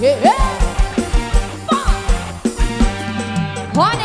เฮ้เฮ้พอเน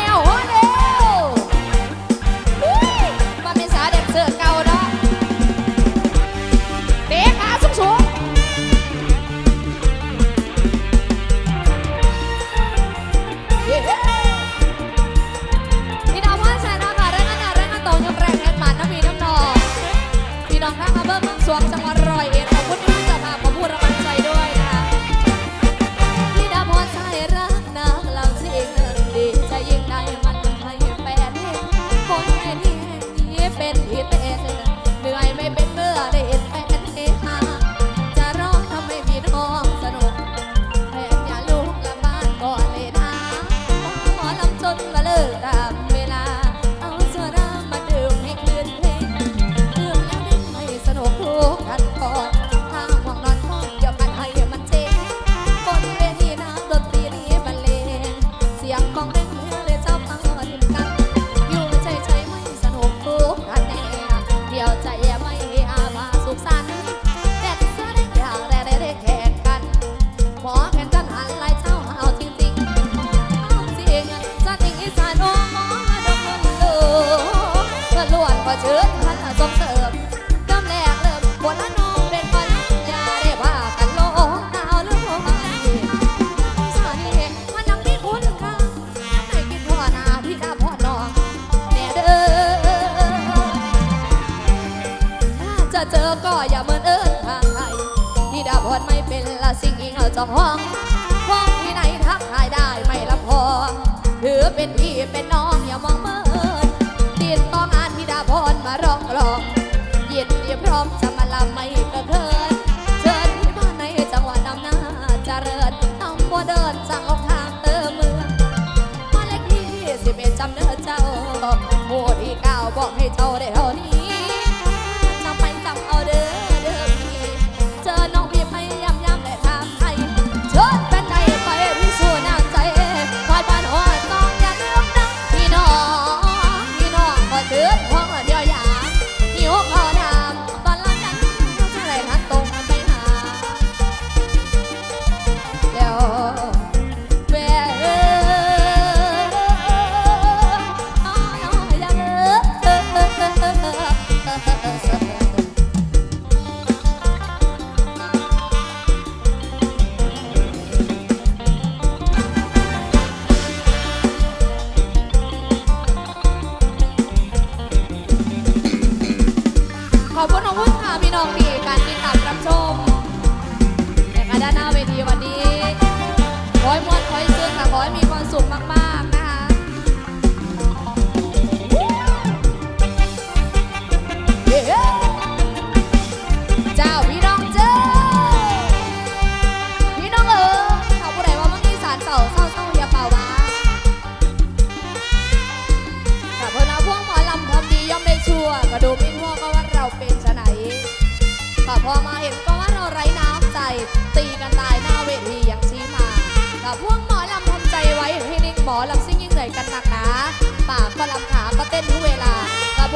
จองห้องห้องที่ไหนทักทายได้ไม่ละพอ ถือเป็นพี่เป็นน้องอย่ามองเมินตินต้องอานธิดาพรมาร้องกลองเยินดียพร้อมจะมาลำไม่กระเทินเชิญที่บ้านในจังหวัดอำหน้าจเจริญต้องบัวเดินจางออกทางเติมเมืองมาเล็กที่สิบเอ็ดจำเนื้อเจ้าหมู่ที่เก้าบอกให้เจ้าได้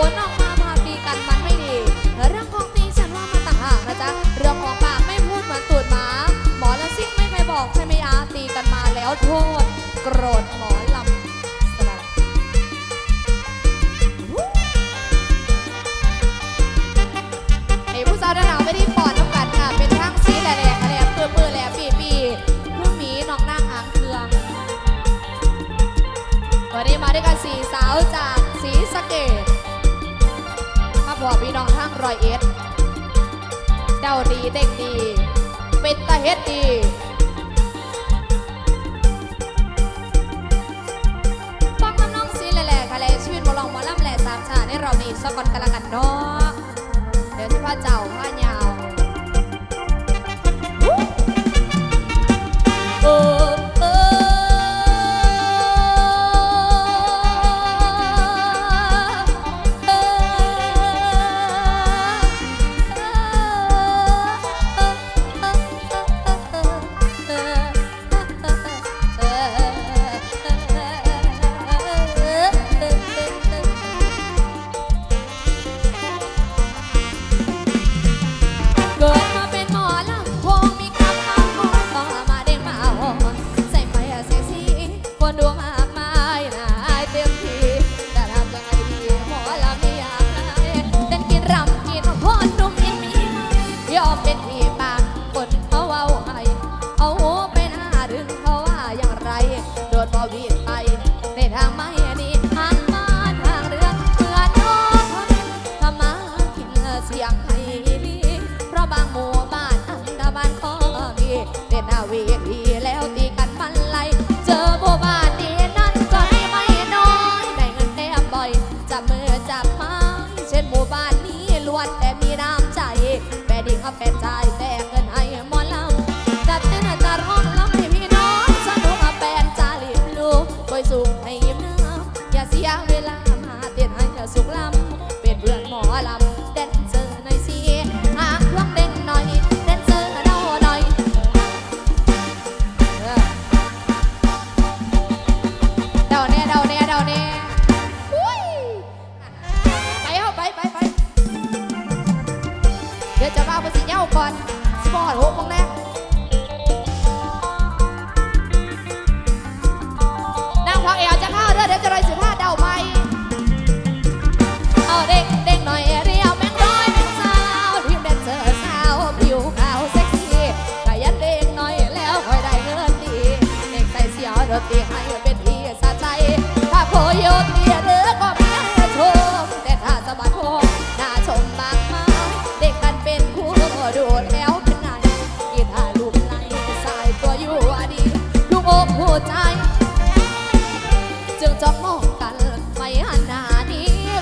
วนออกมาพาปีกันมันไม่ดีร่องของตีฉันว่ามัต่หากนะจ๊ะ เรือของปาไม่พูดเหมือนตูดหมา หมอละซิ่งไม่ไปบอกช่ไหมอาตีกันมาแล้วโทษ โกรธ เต็กดี เป็นตาเฮ็ดดีฟังน้องๆสีแหล่ๆค่ะแลยชื่นมอลองมอลล่ำแหล่สามชาในเรามีสกอนกะนละกันเนาะเดี๋ยวที่พ่อเจ้าพ่า ยะเวลามาเต้นให้สุขล้ำ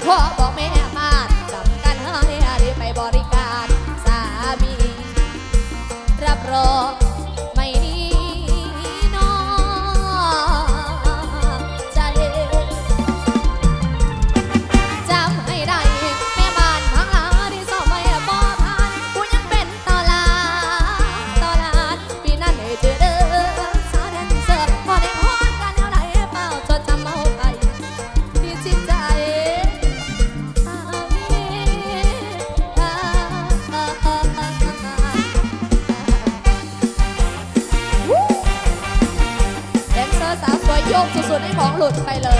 Papa. 快乐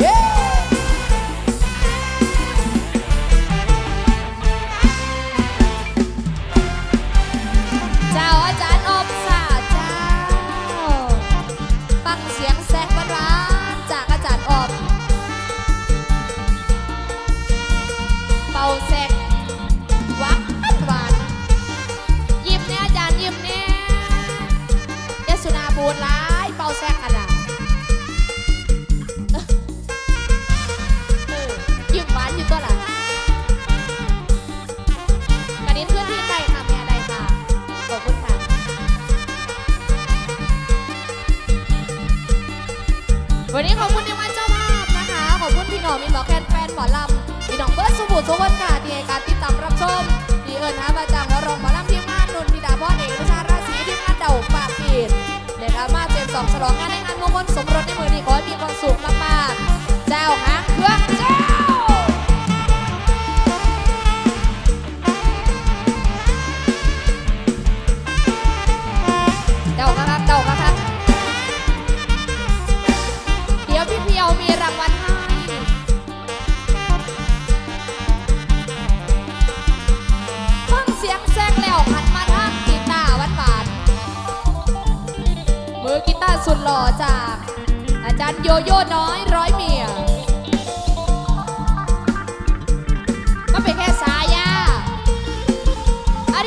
Yeah!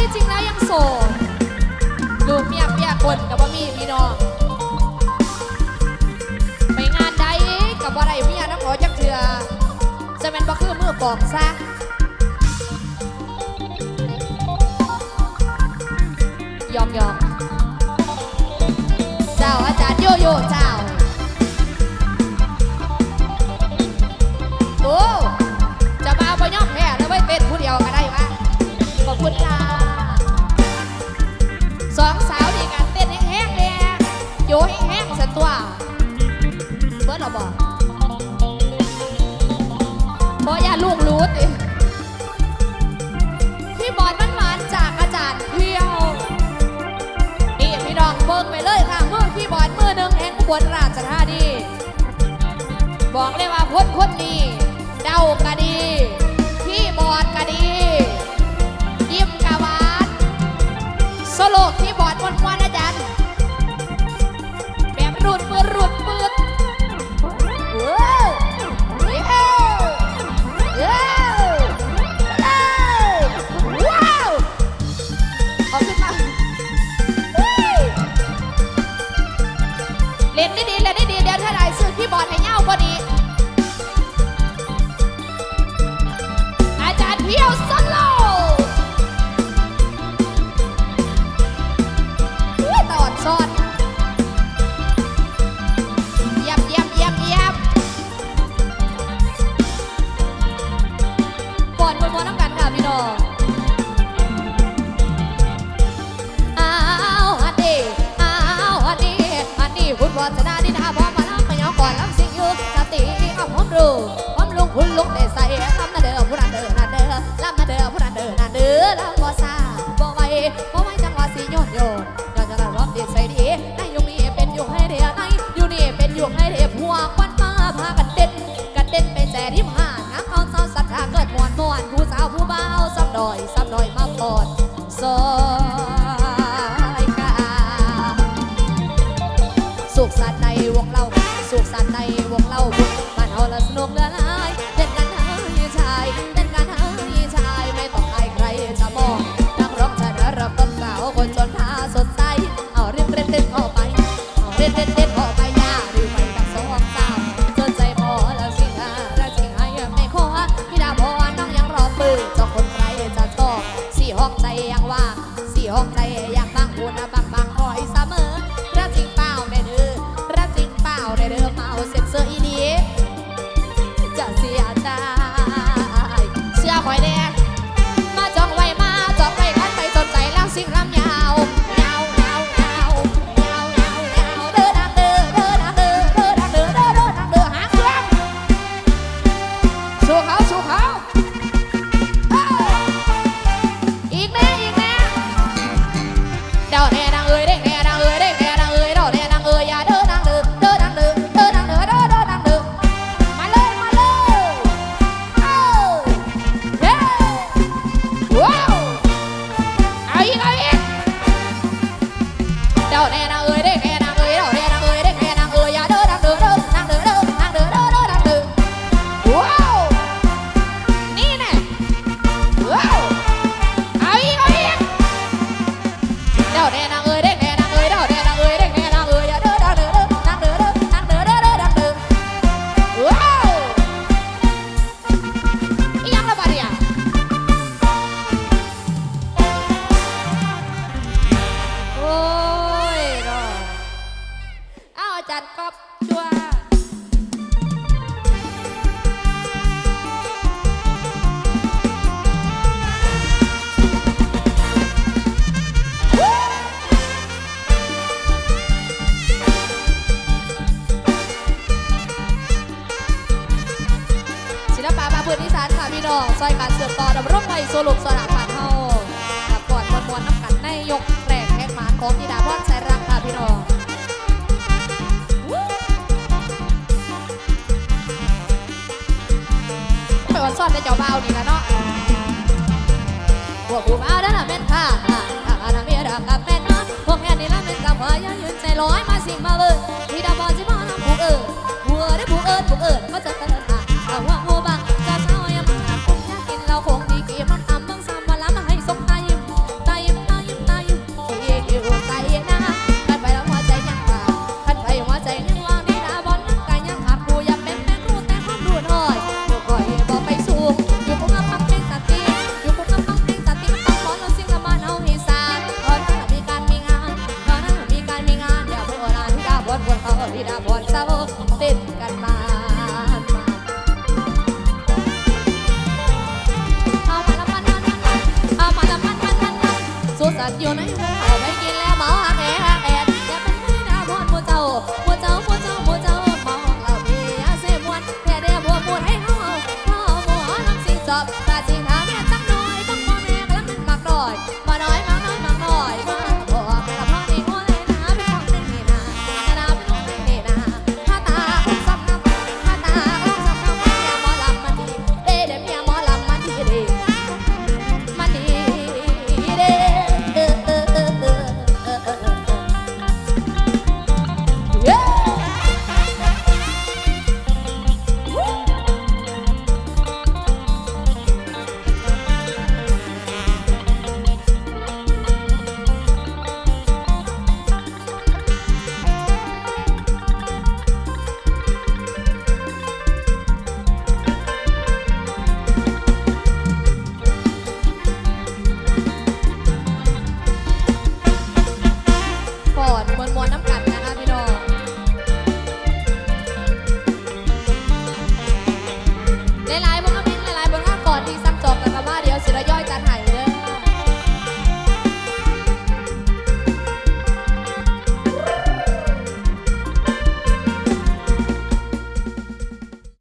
ที่จริงแล้วยังโสดลูกเมียเปียคนกับว่ามีพี่น้องไปงานใดกับว่าไรเมียน้ำขอจักเถื่อจะเป็นบ่คือมือปอกซะยอมยอมเจ้าอาจารย์โยโย่จ้า วกวันมาพากันเต้นกันเต้นไปแจริมหาน้ำเอาเศร้าสัตว์เกิดมวนมวน Oh! สรุปสระผ่าเข้ากับกอดมวลมน้ำกันในยกแรกแข่หมานของธิดาพรใจรักค่ะพี่น้องไปวันซ่อนได้เจ้าเบานี่นะเนาะพวกกูมาได้ละเป็นผ้าผ้าผ้าผ้าเมียดำกับแม่นเนาพวกแค่นี้ละเป็นกับหัวยืนใจลอยมาสิมาเลยธิดาพรจะมาน้ำผูกเอิญหัวได้ผูกเอิญผูกเอิญก็จะ Mira,